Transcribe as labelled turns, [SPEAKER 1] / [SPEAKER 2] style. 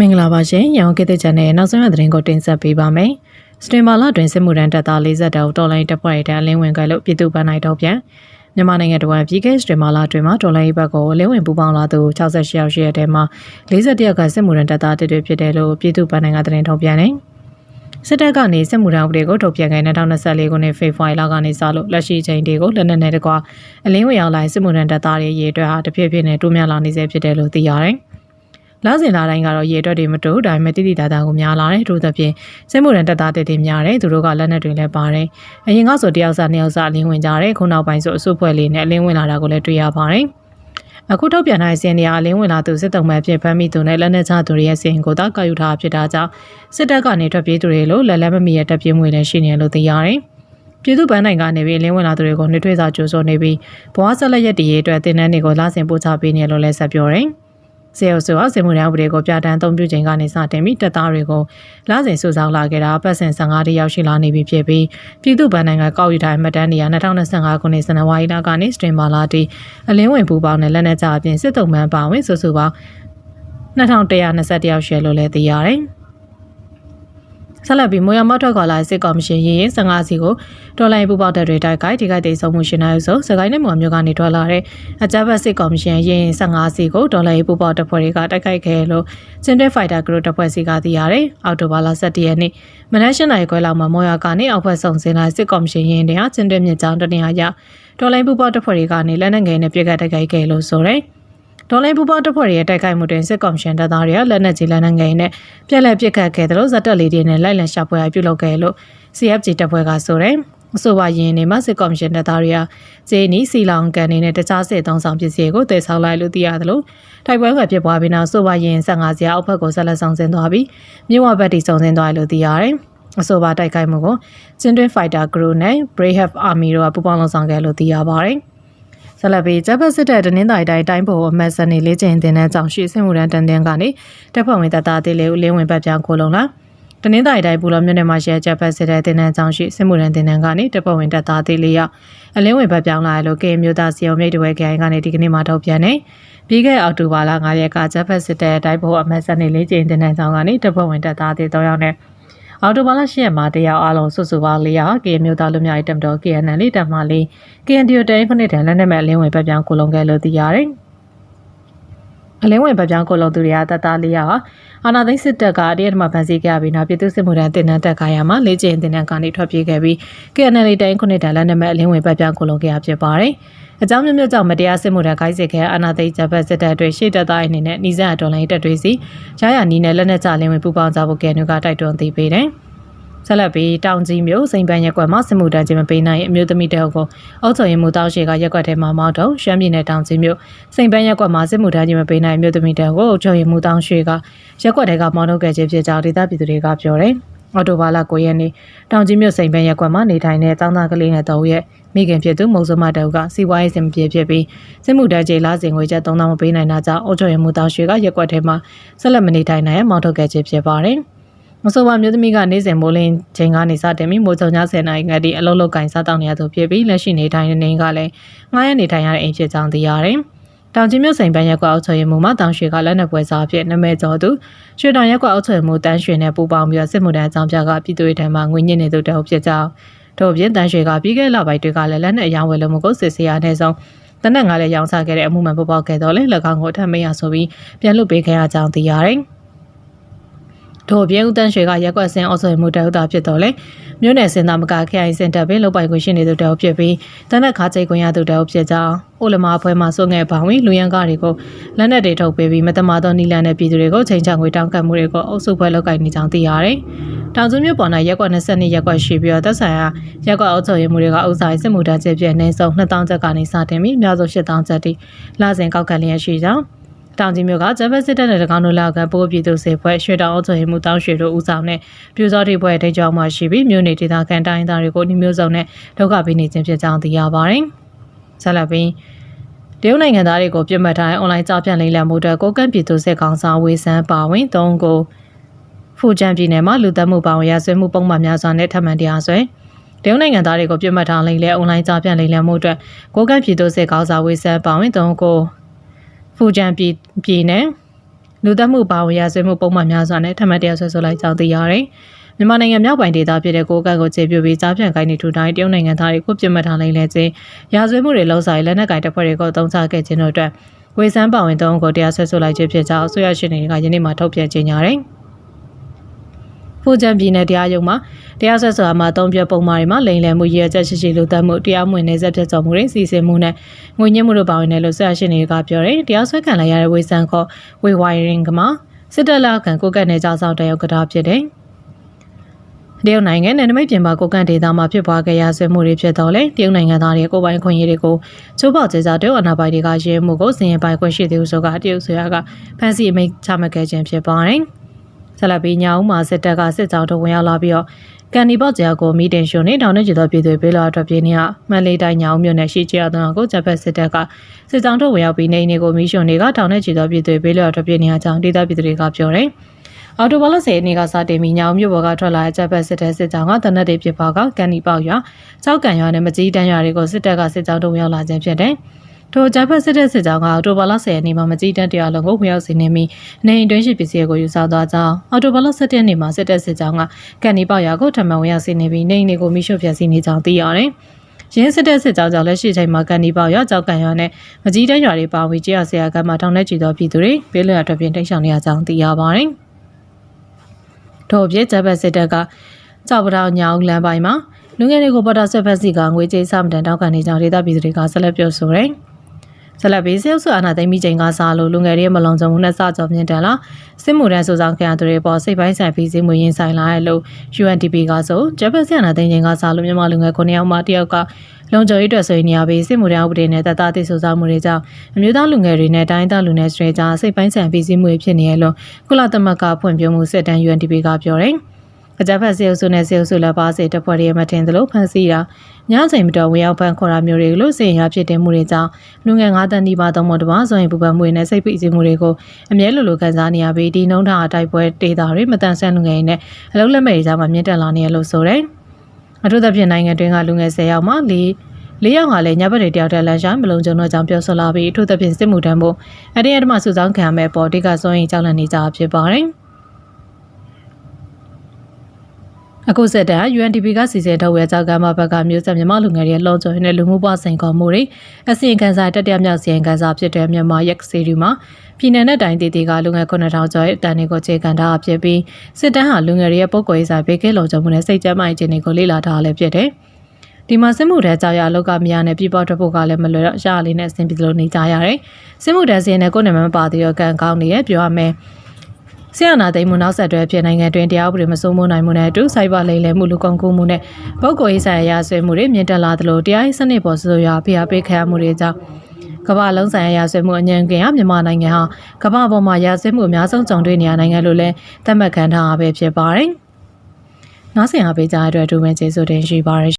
[SPEAKER 1] မင်္ဂလာပါရှင်။ရောင်ကစ်တဲ့ channel ရဲ့နောက်ဆုံးရသတင်းကိုတင်ဆက်ပေးပါမယ်။စတင်မာလာတွင်စစ်မှုထမ်းတပ်သား40တောင်တော်လိုင်းတပ်ဖွဲ့တဲ့အလင်းဝင်ကလို့ပြည်သူ့ဗန်းနိုင်တော့ပြန်မြန်မာနိုင်ငံတော်ပြည်ကစတင်မာလာတွင်မှာတော်လိုင်းဘက်ကိုအလင်းဝင်ပူပေါင်းလာသူ68ယောက်ရှိတဲ့ထဲမှာ40တယောက်ကစစ်မှုထမ်းတပ်သားတွေဖြစ်တယ်လို့ပြည်သူ့ဗန်းနိုင်ကသတင်းထုတ်ပြန်တယ်။စစ်တပ်ကနေစစ်မှုထမ်းဥပဒေကိုထုတ်ပြန်ခဲ့2024ခုနှစ်ဖေဖော်ဝါရီလကနေစလို့လက်ရှိချိန်တွေကိုလက်နက်နဲ့တကွာအလင်းဝင်ရောက်လာစစ်မှုထမ်းတပ်သားတွေရေအတွက်ဟာတဖြည်းဖြည်းနဲ့တိုးများလာနေစေဖြစ်တယ်လို့သိရတယ်။ လစဉ်လာတိုင်းကတော့ရေအတွက်တွေမတူဒါပေမဲ့တိတိတသားကိုများလာတယ်တို့သဖြင့်စစ်မှုရန်တပ်သားတွေတွေများတယ်သူတို့ကလက်နက်တွေလည်းပါတယ်အရင်ကဆိုတယောက်စားနှစ်ယောက်စားအလင်းဝင်ကြတယ်ခုနောက်ပိုင်းဆိုအစုဖွဲ့လေးနဲ့အလင်းဝင်လာတာကိုလည်းတွေ့ရပါတယ်အခုထုတ်ပြန်တဲ့စင်နေရာအလင်းဝင်လာသူစစ်တုံးမဲ့ဖြစ်ဖမ်းမိသူနဲ့လက်နက်ချသူတွေရဲ့စင်ကိုသာကောက်ယူထားဖြစ်တာကြောင့်စစ်တပ်ကနေထွက်ပြေးသူတွေလို့လက်လက်မမီရဲ့တပ်ပြေးမွေလည်းရှိနေလို့သိရတယ်ပြည်သူ့ဗန်းနိုင်ကနေပြီးလင်းဝင်လာသူတွေကိုနှွေးထွေးစာကြိုးစိုးနေပြီးဘဝဆက်လက်ရည်တည်ရေးအတွက်တင်နန်းတွေကိုလာဆင်ပို့ချပေးနေလို့လည်းဆက်ပြောတယ်။ စေအုပ်စုဟာစေမှုရန်ဥပဒေကိုပြဋ္ဌာန်းအသုံးပြုချိန်ကနေစတင်ပြီးတပ်သားတွေကိုလစဉ်စုဆောင်းလာခဲ့တာပတ်စဉ်15တရောက်ရှိလာနေပြီဖြစ်ပြီးပြည်သူ့ဗန်နိုင်ငံကောက်ယူထားမှတ်တမ်းနေရာ2025ခုနှစ်ဇန်နဝါရီလကနေစတင်မာလာတီအလင်းဝင်ပူပေါင်းတဲ့လက်နက်ကြအပြင်စစ်တုံးမှန်ပါဝင်စုစုပေါင်း2120ရောက်ရှိလို့လည်းသိရတယ်။ ဆက်လက်ပြီးမိုရမထွက်ခွာလာစစ်ကော်မရှင်ရင်းရင်15စီကိုဒေါ်လာပူပေါတက်တွေတိုက်ခိုက်ဒီကတိစုံမှုရှင်နိုင်ဆိုစကိုင်းနဲ့မော်မျိုးကနေထွက်လာတဲ့အကြမ်းဖက်စစ်ကော်မရှင်ရင်းရင်15စီကိုဒေါ်လာပူပေါတပ်ဖွဲ့တွေကတိုက်ခိုက်ခဲ့လို့စင်တက်ဖိုက်တာဂရုတပ်ဖွဲ့စီကသိရတယ်အော်တိုဘာလ17ရက်နေ့မနက်၈နာရီခွဲလောက်မှာမော်ရကနေအောက်ဘက်ဆောင်စင်လာစစ်ကော်မရှင်ရင်းတွေကစင်တက်မြစ်ကြောင်းတနေရာရဒေါ်လာပူပေါတပ်ဖွဲ့တွေကနေလက်နက်ငယ်နဲ့ပြစ်ခတ်တိုက်ခိုက်ခဲ့လို့ဆိုတယ် ဒေါ်လာပူပေါတပ်ဖွဲ့ရဲ့တိုက်ခိုက်မှုတွင်စစ်ကော်မရှင်တပ်သားတွေကလက်နက်ကြီးလက်နက်ငယ်နဲ့ပြက်လက်ပစ်ခတ်ခဲ့တယ်လို့ဇက်တက်လေးတွေနဲ့လိုက်လံရှာဖွေပြုလုပ်ခဲ့လို့ CFG တပ်ဖွဲ့ကဆိုတယ်အဆိုပါရင်နေမှာစစ်ကော်မရှင်တပ်သားတွေကဂျေနီစီလောင်ကန်နေနဲ့တခြားစစ်သုံးဆောင်ပစ္စည်းကိုတည်ဆောက်လိုက်လို့သိရတယ်လို့တိုက်ပွဲကဖြစ်ပွားပြီးနောက်ဆိုပါရင်15စရာအောက်ဘက်ကိုဆက်လက်ဆောင်ဆင်းသွားပြီးမြို့ဝဘက်တီဆောင်ဆင်းသွားလို့သိရတယ်အဆိုပါတိုက်ခိုက်မှုကိုကျင်းတွင်းဖိုက်တာဂရုနဲ့ Brave Army တို့ကပူးပေါင်းလုပ်ဆောင်ခဲ့လို့သိရပါတယ်။ ဆက်လက်ပြီးဂျပန်စစ်တပ်တနင်္သာရီတိုင်းတိုင်းပေါ်အမတ်စနေလေးကျင်းတင်တဲ့ကြောင့်ရှေ့ဆင်မှုရန်တန်တန်ကနေတပ်ဖွဲ့ဝင်တပ်သားတေးလေးဦးလင်းဝင်ပတ်ပြောင်းခိုလုံလာတနင်္သာရီတိုင်းပူလောမြို့နယ်မှာရှိတဲ့ဂျပန်စစ်တပ်တင်တဲ့ကြောင့်ရှေ့ဆင်မှုရန်တင်တန်ကနေတပ်ဖွဲ့ဝင်တပ်သားတေးလေးရောက်အလင်းဝင်ပတ်ပြောင်းလာလို့ကေမျိုးသားစီယုံမြိတ်တဝဲခိုင်ကနေဒီကနေ့မှထုတ်ပြန်နေပြီးခဲ့အောက်တိုဘာလ9ရက်ကဂျပန်စစ်တပ်တိုင်းပေါ်အမတ်စနေလေးကျင်းတင်တဲ့ကြောင့်ကနေတပ်ဖွဲ့ဝင်တပ်သားတေး3ယောက်နဲ့ အော်တိုဘာလ10ရက်မှာတရားအလုံးစုစုပေါင်း400ဟာကေမျိုးသားလူမျိုးရေးတမတော် KNL လေးတပ်မှလေး KNDO တိုင်းခုနှစ်တန်းလက်နက်မဲ့အလင်းဝင်ပတ်ပြောင်းကိုလုံခဲ့လို့သိရတယ်။ အလင်းဝင်ပတ်ပြောင်းကိုလုံသူတွေကတတ400ဟာအာနာသိန်းစစ်တပ်ကတရက်မှဖမ်းဆီးခဲ့ပြီးနောက်ပြည်သူစစ်မှုထမ်းတင်နန်းတက်ခါရမှာလေးကျင်းတင်နန်းကနေထွက်ပြေးခဲ့ပြီး KNL တိုင်းခုနှစ်တန်းလက်နက်မဲ့အလင်းဝင်ပတ်ပြောင်းကိုလုံခဲ့ရဖြစ်ပါတယ်။အကြောင်းမျိုးမျိုးကြောင့်မတရားစစ်မှုထမ်းခိုင်းစစ်ခဲ့အာနာသိဂျပန်စစ်တပ်တွေရှေ့တပ်သားအနေနဲ့နှီးစပ်တော်လိုင်းတပ်တွေစီရရနီးနဲ့လက်နက်ကြလင်းဝင်ပူပေါင်းကြဖို့ကဲနုကတိုက်တွန်းသိပေးတယ်။ ဆက်လက်ပြီးတောင်ကြီးမြို့စိန်ပန်းရက်ကွက်မှာစစ်မှုထမ်းခြင်းမပေးနိုင်အမျိုးသမီးတအုပ်ကိုအောက်ချုပ်ရင်မူတောက်ရှိကရက်ကွက်ထဲမှာမောက်တော့ရှမ်းပြည်နယ်တောင်ကြီးမြို့စိန်ပန်းရက်ကွက်မှာစစ်မှုထမ်းခြင်းမပေးနိုင်အမျိုးသမီးတအုပ်ကိုအောက်ချုပ်ရင်မူတောက်ရှိကရက်ကွက်ထဲကမောက်ထုတ်ခဲ့ခြင်းဖြစ်ကြောင်းဒေသပြည်သူတွေကပြောတယ်။အော်တိုဘာလ9ရက်နေ့တောင်ကြီးမြို့စိန်ပန်းရက်ကွက်မှာနေထိုင်တဲ့တောင်းသားကလေးနဲ့တောက်ရဲ့မိခင်ဖြစ်သူမုံစမတောက်ကစီဝါရေးစင်ပြေဖြစ်ပြီးစစ်မှုတန်းကြေလာစဉ်ငွေကျပ်3000မပေးနိုင်တာကြောင့်အုတ်ချုပ်ရမှုတောက်ရွှေကရက်ကွက်ထဲမှာဆက်လက်မနေထိုင်နိုင်ရမောင်းထုတ်ခဲ့ခြင်းဖြစ်ပါတယ်။ မဆိုပါမျိုးသမီးကနေ့စဉ်မိုးလင်းချိန်ကနေစတင်ပြီးမိုးချုံည10နာရီငါတီအလုံးလောက်ကင်စားတောင်းနေရသူဖြစ်ပြီးလက်ရှိနေထိုင်နေနေကလည်းငားရနေထိုင်ရတဲ့အိမ်ဖြစ်ကြောင်းသိရတယ်။တောင်ကြီးမြို့စိန်ပန်းရက်ကွာအောက်ချွေမှုမှာတောင်ရွှေကလက်နက်ပွဲစားအဖြစ်နာမည်ကျော်သူရွှေတောင်ရက်ကွာအောက်ချွေမှုတန်းရွှေနဲ့ပူးပေါင်းပြီးစစ်မှုထမ်းအကြောင်းပြကပြည်သူတွေထံမှငွေညစ်နေသူတအုပ်ဖြစ်ကြောင်းတို့ပြင်တန်းရွှေကပြီးခဲ့လပိုင်းတွေကလည်းလက်နက်အယောင်းဝယ်လို့မကိုစစ်ဆေးရတဲ့ဆုံးတနက်ငါလည်းရောင်းချခဲ့တဲ့အမှုမှန်ပေါ်ပေါက်ခဲ့တော့လေ၎င်းကိုအထက်မရဆိုပြီးပြန်လွတ်ပေးခဲ့ရကြောင်းသိရတယ်။ ထို့ပြင်ဦးတန်းရွှေကရက်ကွက်စင်အော်ဆွေမှုတအုပ်သားဖြစ်တော်လဲမြို့နယ်စင်သာမကခရိုင်စင်တပ်ပင်လုတ်ပိုင်ခွင့်ရှိနေသူတအုပ်ဖြစ်ပြီးတနက်ခါကျိတ်ခွင့်ရသူတအုပ်ဖြစ်ကြောင်းအိုလမာအဖွဲ့မှစွန့်ငယ်ပေါင်းဝင်လူရန်ကားတွေကိုလက်နက်တွေထုတ်ပေးပြီးမတမာသောနီလန်တဲ့ပြည်သူတွေကိုချိန်ချငွေတောင်းကပ်မှုတွေကိုအုပ်စုဖွဲ့လုပ်ကိုင်နေကြောင်းသိရတယ်။တောင်စုမြို့ပေါ်၌ရက်ကွက်22ရက်ကွက်ရှိပြီးတော့သက်ဆိုင်ရာရက်ကွက်အုပ်ချုပ်ရေးမှုတွေကဥစားစစ်မှုထမ်းချက်ပြည့်နေဆုံး2000ကျပ်ကနေစတင်ပြီးအများဆုံး8000ကျပ်တိလာစဉ်ကောက်ခံလျက်ရှိကြောင်း တောင်ကြီးမြို့ကဂျပန်စစ်တပ်နဲ့တကောင်တို့လောက်ကပိုးပြည်သူစေဖွဲ့ရွှေတောင်အုပ်ချုပ်ရေးမှူးတောင်းရွှေတို့ဦးဆောင်တဲ့ပြူစောတိဖွဲ့ထိကြောင်းမှရှိပြီးမြို့နယ်ဒေသခံတိုင်းသားတွေကိုနှမျိုးစုံနဲ့ဒုက္ခပေးနေခြင်းဖြစ်ကြောင်းသိရပါတယ်။ဆက်လက်ပြီးတရုတ်နိုင်ငံသားတွေကိုပြစ်မှတ်ထားအွန်လိုင်းကြောက်ပြန့်လိမ့်လည်မှုအတွက်ကိုကန့်ပြည်သူစစ်ကောင်ဆောင်ဝေဆန်းပါဝင်၃ကိုဖူဂျန်ပြည်နယ်မှာလူသက်မှုပါဝင်ရဆွေးမှုပုံမှန်များစွာနဲ့ထပ်မံတရားစွဲတရုတ်နိုင်ငံသားတွေကိုပြစ်မှတ်ထားလိမ့်လဲအွန်လိုင်းကြောက်ပြန့်လိမ့်လည်မှုအတွက်ကိုကန့်ပြည်သူစစ်ကောင်ဆောင်ဝေဆန်းပါဝင်၃ကို ဖူဂျန်ပြည်ပြည်နယ်လူသက်မှုပါဝင်ရဆွေးမှုပုံမှန်များစွာနဲ့ထပ်မံတရားဆွဲဆိုလိုက်ကြောင်းသိရတယ်။မြန်မာနိုင်ငံမြောက်ပိုင်းဒေသဖြစ်တဲ့ကိုကန့်ကိုခြေပြုပြီးကြားပြန်ကိုင်းနေထူတိုင်းတရုတ်နိုင်ငံသားတွေကိုပြစ်မှတ်ထားလိုက်လဲခြင်းရာဇဝတ်မှုတွေလှုံ့ဆော်လက်နက်ကိုင်တပ်ဖွဲ့တွေကိုအသုံးချခဲ့ခြင်းတို့အတွက်ဝေဆန်းပါဝင်သုံးကိုတရားဆွဲဆိုလိုက်ခြင်းဖြစ်ကြောင်းအစိုးရရှင်တွေကယနေ့မှထုတ်ပြန်ကြေညာတယ်။ ဖူဂျန်ပြည်နယ်တရားရုံးမှာတရားစွဲဆိုတာမှာအသုံးပြပုံမှားတွေမှာလိမ်လည်မှုရည်ရချက်ရှိရှိလူသက်မှုတရားမဝင်နေဆက်ဖြစ်ကြောမှုတွေစီစဉ်မှုနဲ့ငွေညှစ်မှုတို့ပါဝင်တယ်လို့ဆရာရှင်တွေကပြောတယ်တရားစွဲခံလိုက်ရတဲ့ဝေဆန်ခေါ်ဝေဝိုင်ရင်ကမှာစစ်တပ်လက်ခံကိုကတ်နေကြဆောင်တရုတ်ကတာဖြစ်တယ်တရုတ်နိုင်ငံနယ်နိမိတ်ပြင်ပကိုကန့်ဒေသမှာဖြစ်ပွားခဲ့ရဆွေးမှုတွေဖြစ်တော့လေတရုတ်နိုင်ငံသားတွေကိုပိုင်ခွင့်ရေးတွေကိုချိုးဖောက်ကြေစားတရုတ်အနာပိုင်တွေကရင်းမှုကိုစင်ရင်ပိုင်ခွင့်ရှိသူဆိုကတရုတ်ဆိုရကဖန်စီအမိတ်ချမှတ်ခဲ့ခြင်းဖြစ်ပါတယ်။ ဆက်လက်ပြီးညောင်မှာစစ်တပ်ကစစ်ကြောင်းတို့ဝင်ရောက်လာပြီးတော့ကန်ဒီဘော့ဂျာကိုမီတင်ရှုံနေတောင်းနေကြသောပြည်သူပေးလာထွက်ပြေးနေရမန်လေးတိုင်းညောင်မြို့နယ်ရှိကျရတဲ့ကိုဂျပက်စစ်တပ်ကစစ်ကြောင်းတို့ဝင်ရောက်ပြီးနေအိမ်တွေကိုမီးရှုံတွေကတောင်းနေကြသောပြည်သူပေးလာထွက်ပြေးနေရကြောင်းဒေသပြည်သူတွေကပြောတယ်။အော်တိုဘလဆယ်အနေကစတင်ပြီးညောင်မြို့ပေါ်ကထွက်လာတဲ့ချက်ပတ်စစ်တဲ့စစ်ကြောင်းကတနက်တွေဖြစ်ပေါက်ကကန်နီပေါက်ရွာကြောက်ကန်ရွာနဲ့မကြီးတန်းရွာတွေကိုစစ်တပ်ကစစ်ကြောင်းတို့ဝင်ရောက်လာခြင်းဖြစ်တယ်။ ထိုချက်ပတ်စစ်တဲ့စစ်ကြောင်းကအော်တိုဘလဆယ်အနေမှာမကြီးတန်းတရားလုံးကိုဝင်ရောက်စီနေပြီးနေအိမ်တွင်းရှိပစ္စည်းကိုယူဆသွားကြောင်းအော်တိုဘလဆက်တဲ့နေမှာစစ်တဲ့စစ်ကြောင်းကကန်နီပေါက်ရွာကိုထပ်မံဝင်ရောက်စီနေပြီးနေအိမ်တွေကိုမိရှုဖျက်ဆီးနေကြောင်းသိရတယ်။ရင်းစစ်တဲ့စစ်ကြောင်းကြောင့်လက်ရှိချိန်မှာကန်ဒီပေါရွာကြောက်ကန်ရွာနဲ့မကြီးတန်းရွာတွေပါဝင်ကြရဆရာကမှတောင်းနေကြသောပြည်သူတွေဘေးလွတ်ရာထွက်ပြေးတိတ်ဆောင်နေရကြောင်းသိရပါတယ်။ထို့အပြင်ဂျပန်စစ်တပ်ကကြောက်ပတောင်ညောင်လမ်းပိုင်းမှာလူငယ်တွေကိုပေါ်တာဆွဲဖက်စီကငွေကြေးစမတန်တောက်ကန်နေကြောင်းဒေသပြည်သူတွေကဆက်လက်ပြောဆိုတယ်။ ဆက်လက်ပြီးဆေးဥစွာနာသိမ်းပြီးချိန်ကစားလို့လူငယ်တွေမလုံခြုံမှုနဲ့စကြောမြင့်တန်လာစစ်မှုထမ်းစုဆောင်ခံရသူတွေပေါ်စိတ်ပိုင်းဆိုင်ပြီးစည်းမွေရင်ဆိုင်လာရလို့ UNDP ကဆိုဂျပန်ဆီယနာသိမ်းချိန်ကစားလို့မြန်မာလူငယ်9ယောက်မှတယောက်ကလုံခြုံရေးအတွက်ဆိုရင်နေရာပြီးစစ်မှုထမ်းဥပဒေနဲ့တသားသိစုဆောင်မှုတွေကြောင့်အမျိုးသားလူငယ်တွေနဲ့တိုင်းသားလူငယ်တွေကြားစိတ်ပိုင်းဆိုင်ပြီးစည်းမွေဖြစ်နေရလို့ကုလသမဂ္ဂဖွံ့ဖြိုးမှုစစ်တမ်း UNDP ကပြောတယ်။ အကြမ်းဖက်စေအုပ်စုနဲ့စေအုပ်စုလက်ပါစေတပ်ဖွဲ့တွေမတင်သလိုဖန်ဆီးတာညချိန်မတော်ဝင်ရောက်ဖန်ခေါ်တာမျိုးတွေလို့စင်ရဖြစ်တင်မှုတွေကြောင့်လူငယ်9တန်းဒီပါသုံးမတပါဆိုရင်ပူပန်မှုတွေနဲ့စိတ်ပိစီမှုတွေကိုအမြဲလိုလိုခံစားနေရပြီးဒီနှုံးထားအတိုက်ပွဲဒေတာတွေမတန်ဆန်းလူငယ်တွေနဲ့အလုံးလက်မဲ့တွေကြားမှာမြင့်တက်လာနေရလို့ဆိုတယ်။အထူးသဖြင့်နိုင်ငံတွင်းကလူငယ်10ယောက်မှ၄လေးယောက်ကလည်းညဘက်တွေတယောက်တည်းလမ်းရှိုင်းမလုံးကျုံတော့ကြောင်းပြောဆိုလာပြီးအထူးသဖြင့်စစ်မှုထမ်းဖို့အတင်းအဓမ္မစုဆောင်းခံမဲ့ပေါ်တိကစွန့်ရင်ကြောက်လန့်နေကြဖြစ်ပါတယ်။ အခုစက်တန် UNDP ကစီစဉ်ထုတ်ဝဲကြောက်ကမ်းမဘက်ကမျိုးဆက်မြန်မာလူငယ်တွေလုံခြုံရေးနဲ့လူမှုပွားဆိုင်ခေါ်မှုတွေအစီရင်ခံစာတက်တက်မြောက်စီရင်ခံစာဖြစ်တဲ့မြန်မာရက်စီရီမှာပြည်내နဲ့တိုင်းဒေသကလူငယ်9000ကျော်ရဲ့အတန်တွေကိုခြေခံထားဖြစ်ပြီးစစ်တမ်းဟာလူငယ်တွေရဲ့ပုံကွယ်ရေးစာဘေးကင်းလုံခြုံမှုနဲ့စိတ်ကြမ်းမိုက်ခြင်းတွေကိုလေ့လာထားလည်းဖြစ်တယ်။ဒီမှာစစ်မှုထမ်းကြောက်ရအလောက်ကမရနဲ့ပြပထွက်ဖို့ကလည်းမလွယ်တော့ရလေးနဲ့အဆင်ပြေလို့နေကြရတယ်။စစ်မှုထမ်းစီရင်တဲ့ကိုယ်နာမည်မပါသေးတော့ကံကောင်းနေရပြောရမယ်။ ဆရာနာသိမ်းမှုနောက်ဆက်တွဲဖြစ်နိုင်ငံတွင်တရားဥပဒေမစိုးမိုးနိုင်မှုနဲ့အတူစိုက်ပါလိမ့်လည်မှုလူကုန်ကူးမှုနဲ့ပုဂ္ဂိုလ်ရေးဆိုင်ရာဆွေးမှုတွေမြင့်တက်လာသလိုတရားရေးစနစ်ပေါ်ဆိုရဖိအားပေးခံရမှုတွေကြောင့်ကမ္ဘာလုံးဆိုင်ရာရာဆွေးမှုအញ្ញံကင်ဟာမြန်မာနိုင်ငံဟာကမ္ဘာပေါ်မှာရာဆွေးမှုအများဆုံးကြုံတွေ့နေရနိုင်ငံလို့လည်းသတ်မှတ်ခံထားရပဲဖြစ်ပါတယ်။နောက်ဆင်အားပေးကြတဲ့အတွက်ဒူဝင်ကျေးဇူးတင်ရှိပါတယ်